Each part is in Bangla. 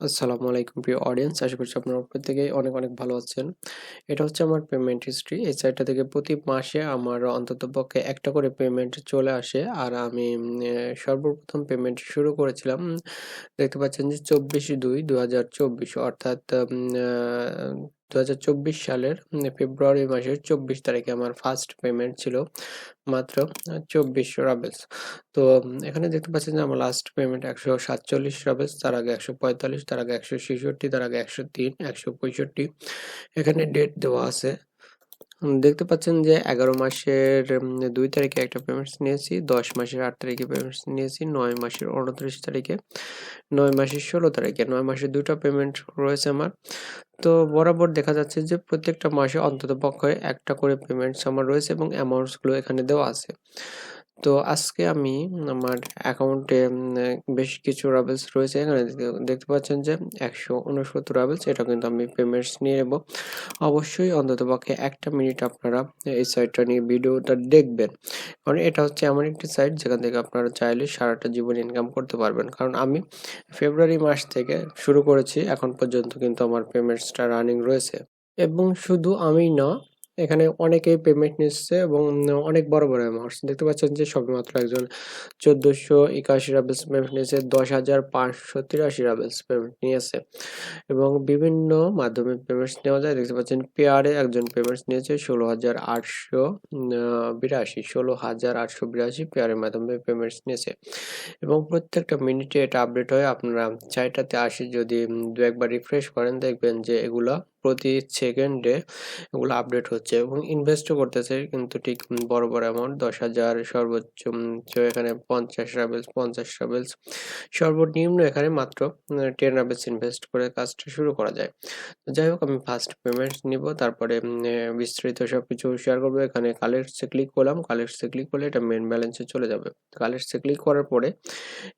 আসসালামু আলাইকুম প্রিয় অডিয়েন্স আশা করছি আপনারা প্রত্যেকেই অনেক অনেক ভালো আছেন। এটা হচ্ছে আমার পেমেন্ট হিস্ট্রি এই সাইটটা থেকে প্রতি মাসে আমার অন্তত পক্ষে একটা করে পেমেন্ট চলে আসে। আর আমি সর্বপ্রথম পেমেন্ট শুরু করেছিলাম দেখতে পাচ্ছেন যে চব্বিশ দুই দু অর্থাৎ দু হাজার চব্বিশ সালের ফেব্রুয়ারি মাসের চব্বিশ তারিখে আমার ফার্স্ট পেমেন্ট ছিল মাত্র চব্বিশশো রাবেলস তো এখানে দেখতে পাচ্ছেন যে আমার লাস্ট পেমেন্ট একশো সাতচল্লিশ রাবেলস তার আগে একশো পঁয়তাল্লিশ, তার আগে একশো ছেষট্টি, তার আগে একশো তিন, একশো পঁয়ষট্টি। এখানে ডেট দেওয়া আছে দেখতে পাচ্ছেন যে এগারো মাসের দুই তারিখে একটা পেমেন্টস নিয়েছি, দশ মাসের আট তারিখে পেমেন্টস নিয়েছি, নয় মাসের উনত্রিশ তারিখে, নয় মাসের ষোলো তারিখে, নয় মাসের দুটো পেমেন্ট রয়েছে আমার। তো বরাবর দেখা যাচ্ছে যে প্রত্যেকটা মাসে অন্তত পক্ষে একটা করে পেমেন্টস আমার রয়েছে এবং অ্যামাউন্টসগুলো এখানে দেওয়া আছে। তো আজকে আমি আমার অ্যাকাউন্টে বেশ কিছু রাবেলস রয়েছে। এখানে দেখতে- পাচ্ছেন যে একশো উনসত্তর রাবেলস এটা কিন্তু আমি পেমেন্টস নিয়ে নেব। অবশ্যই অন্তত পক্ষে একটা মিনিট আপনারা এই সাইটটা নিয়ে ভিডিওটা দেখবেন। কারণ এটা হচ্ছে এমন একটি সাইট যেখান থেকে আপনারা চাইলে সারাটা জীবন ইনকাম করতে পারবেন। কারণ আমি ফেব্রুয়ারি মাস থেকে শুরু করেছি, এখন পর্যন্ত কিন্তু আমার পেমেন্টসটা রানিং রয়েছে। এবং শুধু আমি না এখানে অনেকেই পেমেন্ট নিচ্ছে এবং অনেক বড় বড় অ্যামাউন্টস দেখতে পাচ্ছেন যে সবেমাত্র একজন চোদ্দোশো একাশি রাবেলস পেমেন্ট নিয়েছে, দশ হাজার পাঁচশো তিরাশি রাবেলস পেমেন্ট নিয়েছে এবং বিভিন্ন মাধ্যমে পেমেন্টস নেওয়া যায়। দেখতে পাচ্ছেন পেয়ারে একজন পেমেন্টস নিয়েছে ষোলো হাজার আটশো বিরাশি, ষোলো হাজার আটশো বিরাশি পেয়ারের মাধ্যমে পেমেন্টস নিয়েছে এবং প্রত্যেকটা মিনিটে এটা আপডেট হয়। আপনারা চাইটাতে আসি যদি দু একবার রিফ্রেশ করেন, দেখবেন যে এগুলা প্রতি সেকেন্ডে এগুলো আপডেট হচ্ছে এবং ইনভেস্টও করতেছে কিন্তু ঠিক বড় বড় অ্যামাউন্ট দশ হাজার সর্বোচ্চ এখানে পঞ্চাশ রাবেলস পঞ্চাশ রাবেলস সর্বনিম্ন এখানে মাত্র টেন রাবেলস ইনভেস্ট করে কাজটা শুরু করা যায়। তো যাই হোক আমি ফার্স্ট পেমেন্ট নিব, তারপরে বিস্তারিত সব কিছু শেয়ার করব। এখানে কালেক্টসে ক্লিক করলাম কালেক্টসে ক্লিক করলে এটা মেন ব্যালেন্সে চলে যাবে। কালেক্টসে ক্লিক করার পরে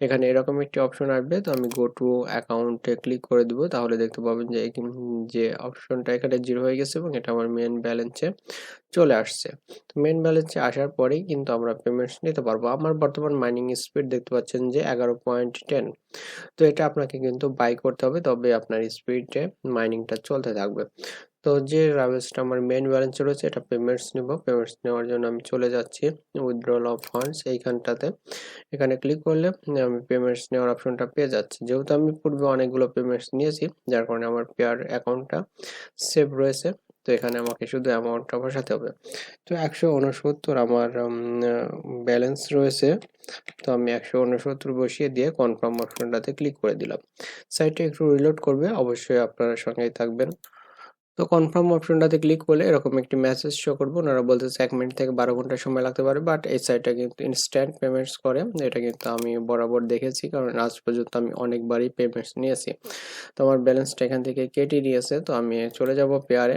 এখানে এরকম একটি অপশন আসবে, তো আমি গো টু অ্যাকাউন্টে ক্লিক করে দিব, তাহলে দেখতে পাবেন যে যে অপশনটা এখানে জিরো হয়ে গেছে এবং এটা আমার মেন ব্যালেন্সে চলে আসছে। তো মেন ব্যালেন্সে আসার পরেই কিন্তু আমরা পেমেন্টস নিতে পারব। আমার বর্তমান মাইনিং স্পিড দেখতে পাচ্ছেন যে এগারো পয়েন্ট টেন তো এটা আপনাকে কিন্তু বাই করতে হবে, তবে আপনার স্পিডে মাইনিংটা চলতে থাকবে। তো যে রাভেলসটা আমার মেন ব্যালেন্স রয়েছে, এটা পেমেন্টস নিব। পেমেন্টস নেওয়ার জন্য আমি চলে যাচ্ছি উইথড্রল অফ ফান্ডস এইখানটাতে। এখানে ক্লিক করলে আমি পেমেন্টস নেওয়ার অপশনটা পেয়ে যাচ্ছি। যেহেতু আমি পূর্বে অনেকগুলো পেমেন্টস নিয়েছি, যার কারণে আমার পেয়ার অ্যাকাউন্টটা সেভ রয়েছে, তো এখানে আমাকে শুধু অ্যামাউন্টটা বসাতে হবে। তো একশো উনসত্তর আমার ব্যালেন্স রয়েছে, তো আমি একশো উনসত্তর বসিয়ে দিয়ে কনফার্ম অপশনটাতে ক্লিক করে দিলাম। সাইটটা একটু রিলোড করবে, অবশ্যই আপনারা সঙ্গেই থাকবেন। তো কনফার্ম অপশনটাতে ক্লিক করলে এরকম একটি মেসেজ শো করব। ওনারা বলতেছে এক মিনিট থেকে বারো ঘণ্টা সময় লাগতে পারে বাট এই সাইটটা কিন্তু ইনস্ট্যান্ট পেমেন্টস করে। এটা কিন্তু আমি বরাবর দেখেছি, কারণ আজ পর্যন্ত আমি অনেকবারই পেমেন্টস নিয়েছি। তো আমার ব্যালেন্সটা এখান থেকে কেটে নিয়েছে তো আমি চলে যাব পেয়ারে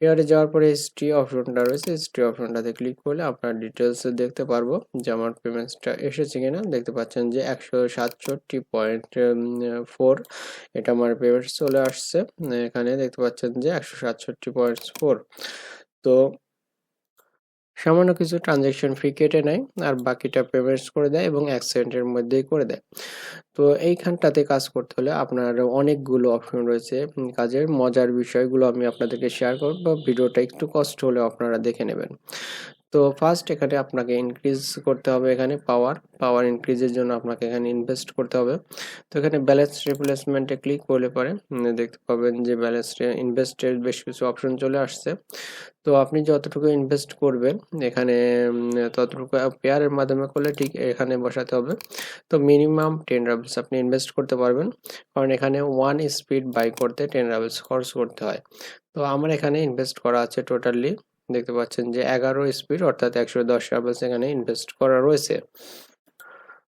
পেয়ারে যাওয়ার পরে হিস্ট্রি অপশনটা রয়েছে। হিস্ট্রি অপশনটাতে ক্লিক করলে আপনার ডিটেলস দেখতে পারব যে আমার পেমেন্টসটা এসেছে কিনা। দেখতে পাচ্ছেন যে একশো সাতষট্টি পয়েন্ট ফোর এটা আমার পেমেন্টস চলে আসছে। এখানে দেখতে পাচ্ছেন যে একশো সাতষট্টি পয়েন্ট ফোর তো সামান্য কিছু ট্রানজেকশন ফি কেটে নেয় আর বাকিটা পেমেন্টস করে দেয় এবং অ্যাক্সিডেন্টের মধ্যেই করে দেয়। তো এইখানটাতে কাজ করতে হলে আপনার অনেকগুলো অপশন রয়েছে। কাজের মজার বিষয়গুলো আমি আপনাদেরকে শেয়ার করব। ভিডিওটা একটু কষ্ট হলেও আপনারা দেখে নেবেন। তো ফার্স্ট এখানে আপনাকে ইনক্রিজ করতে হবে এখানে পাওয়ার পাওয়ার ইনক্রিজের জন্য আপনাকে এখানে ইনভেস্ট করতে হবে। তো এখানে ব্যালেন্স রিপ্লেসমেন্টে ক্লিক করলে পরে দেখতে পাবেন যে ব্যালেন্স ইনভেস্টের বেশ কিছু অপশন চলে আসছে। তো আপনি যতটুকু ইনভেস্ট করবেন, এখানে ততটুকু পেয়ারের মাধ্যমে করলে ঠিক এখানে বসাতে হবে। তো মিনিমাম টেন রাবেলস আপনি ইনভেস্ট করতে পারবেন, কারণ এখানে ওয়ান স্পিড বাই করতে টেন রাবেলস খরচ করতে হয়। তো আমার এখানে ইনভেস্ট করা আছে টোটালি দেখতে পাচ্ছেন যে এগারো স্পিড অর্থাৎ একশো দশ রাবেলস এখানে ইনভেস্ট করা রয়েছে।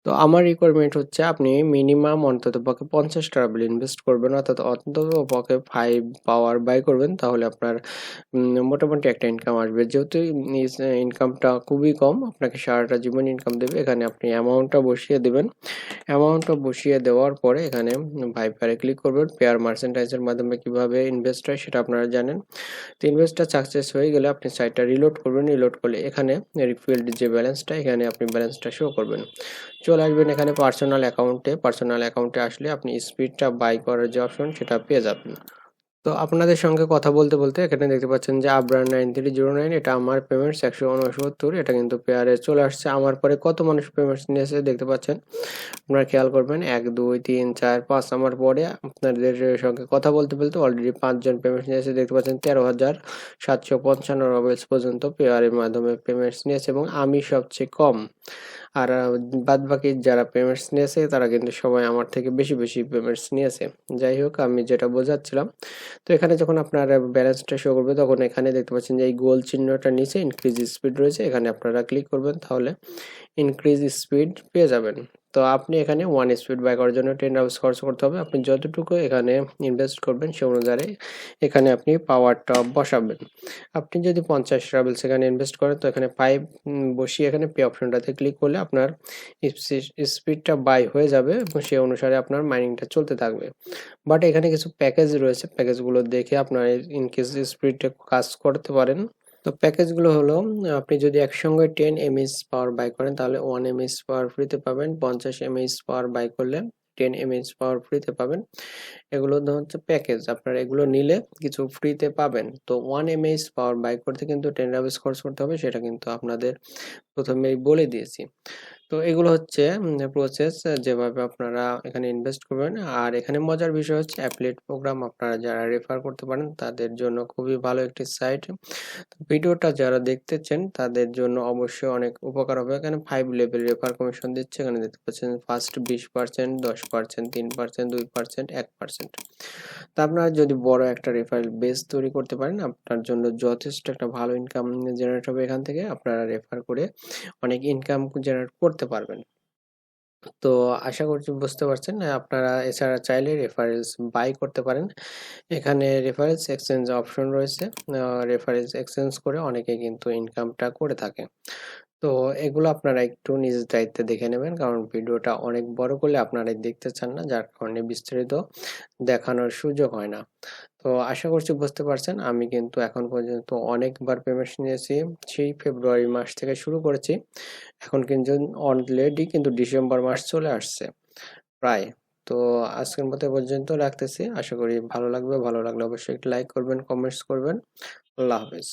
তো আমার রিকোয়ারমেন্ট হচ্ছে আপনি মিনিমাম অন্তত পক্ষে পঞ্চাশ টাকা ট্রাভেল ইনভেস্ট করবেন, অর্থাৎ অন্তত পক্ষে ফাইভ পাওয়ার বাই করবেন, তাহলে আপনার মোটামুটি একটা ইনকাম আসবে। যেহেতু ইনকামটা খুবই কম, আপনাকে সারাটা জীবন ইনকাম দেবে, এখানে আপনি অ্যামাউন্টটা বসিয়ে দেবেন। অ্যামাউন্টটা বসিয়ে দেওয়ার পরে এখানে ভাইপারে ক্লিক করবেন। পেয়ার মার্চেন্টাইজের মাধ্যমে কীভাবে ইনভেস্ট হয় সেটা আপনারা জানেন। তো ইনভেস্টটা সাকসেস হয়ে গেলে আপনি সাইটটা রিলোড করবেন। রিলোড করলে এখানে রিফিল্ড যে ব্যালেন্সটা এখানে আপনি ব্যালেন্সটা শো করবেন। চলে চলে আসবেন এখানে পার্সোনাল অ্যাকাউন্টে পার্সোনাল অ্যাকাউন্টে আসলে আপনি স্পিডটা বাই করার যে অপশন সেটা পেয়ে যাবেন। তো আপনাদের সঙ্গে কথা বলতে বলতে এখানে দেখতে পাচ্ছেন যে Abrar nine three zero nine এটা আমার পেমেন্টস একশো উনসত্তর, এটা কিন্তু পেয়ারে চলে আসছে। আমার পরে কত মানুষ পেমেন্টস নিয়েছে দেখতে পাচ্ছেন? আপনারা খেয়াল করবেন, এক, দুই, তিন, চার, পাঁচ, আমার পরে আপনাদের সঙ্গে কথা বলতে বলতে অলরেডি পাঁচজন পেমেন্টস নিয়েছে। দেখতে পাচ্ছেন তেরো হাজার সাতশো পঞ্চান্ন রবেলস পর্যন্ত পেয়ারের মাধ্যমে পেমেন্টস নিয়েছে এবং আমি সবচেয়ে কম। আর বাদ বাকি যারা পেমেন্টস নিয়েছে, তারা কিন্তু সবাই আমার থেকে বেশি বেশি পেমেন্টস নিয়েছে। যাই হোক, আমি যেটা বোঝাচ্ছিলাম, তো এখানে যখন আপনার ব্যালেন্সটা শো করবে, তখন এখানে দেখতে পাচ্ছেন যে এই গোল চিহ্নটা নিচে ইনক্রিজ স্পিড রয়েছে। এখানে আপনারা ক্লিক করবেন, তাহলে ইনক্রিজ স্পিড পেয়ে যাবেন। তো আপনি এখানে ওয়ান স্পিড বাই করার জন্য টেন রাউস খরচ করতে হবে। আপনি যতটুকু এখানে ইনভেস্ট করবেন সে অনুযায়ী এখানে আপনি পাওয়ারটা বসাবেন। আপনি যদি পঞ্চাশ ট্রাভেলস এখানে ইনভেস্ট করেন, তো এখানে ফাইভ বসিয়ে এখানে পে অপশনটাতে ক্লিক করলে আপনার স্পিডটা বাই হয়ে যাবে এবং সে অনুসারে আপনার মাইনিংটা চলতে থাকবে। বাট এখানে কিছু প্যাকেজ রয়েছে। প্যাকেজগুলো দেখে আপনার ইনকেস স্পিডটা কাজ করতে পারেন। তো প্যাকেজগুলো হলো, আপনি যদি একসঙ্গে টেন এমএস পাওয়ার বাই করেন, তাহলে ওয়ান এমএস পাওয়ার ফ্রিতে পাবেন, পঞ্চাশ এমএস পাওয়ার বাই করলে টেন এমএস পাওয়ার ফ্রিতে পাবেন। এগুলো হচ্ছে প্যাকেজ আপনারা এগুলো নিলে কিছু ফ্রিতে পাবেন। তো ওয়ান এমএস পাওয়ার বাই করতে কিন্তু টেন রাবেস খরচ করতে হবে, সেটা কিন্তু আপনাদের প্রথমেই বলে দিয়েছি। তো এগুলো হচ্ছে প্রসেস যেভাবে আপনারা এখানে ইনভেস্ট করবেন। আর এখানে মজার বিষয় হচ্ছে অ্যাপলেট প্রোগ্রাম আপনারা যারা রেফার করতে পারেন, তাদের জন্য খুবই ভালো একটি সাইট ভিডিওটা যারা দেখতেছেন, তাদের জন্য অবশ্যই অনেক উপকার হবে। এখানে ফাইভ লেভেল রেফার কমিশন দিচ্ছে। এখানে দেখতে পাচ্ছেন ফার্স্ট বিশ পার্সেন্ট দশ পার্সেন্ট তিন পার্সেন্ট দুই পার্সেন্ট এক পার্সেন্ট তা আপনারা যদি বড় একটা রেফারেল বেস তৈরি করতে পারেন, আপনার জন্য যথেষ্ট একটা ভালো ইনকাম জেনারেট হবে এখান থেকে। আপনারা রেফার করে অনেক ইনকাম জেনারেট করতে পারবেন। তো আশা করছি বুঝতে পারছেন, আপনারা এছাড়া চাইলে রেফারেন্স বাই করতে পারেন। এখানে রেফারেন্স এক্সচেঞ্জ অপশন রয়েছে রেফারেন্স এক্সচেঞ্জ করে অনেকে কিন্তু ইনকামটা করে থাকে। তো এগুলো আপনারা একটু নিজ দায়িত্বে দেখে নেবেন, কারণ ভিডিওটা অনেক বড় করলে আপনারা দেখতে চান না, যার কারণে বিস্তারিত দেখানোর সুযোগ হয় না। তো আশা করছি বুঝতে পারছেন। আমি কিন্তু এখন পর্যন্ত অনেকবার পেমেন্ট নিয়েছি। সেই ফেব্রুয়ারি মাস থেকে শুরু করেছি। এখন কিন্তু অলরেডি কিন্তু ডিসেম্বর মাস চলে আসছে প্রায়। তো আজকের মতো পর্যন্ত রাখতেছি। আশা করি ভালো লাগবে। ভালো লাগলে অবশ্যই একটু লাইক করবেন কমেন্টস করবেন। আল্লাহ হাফেজ।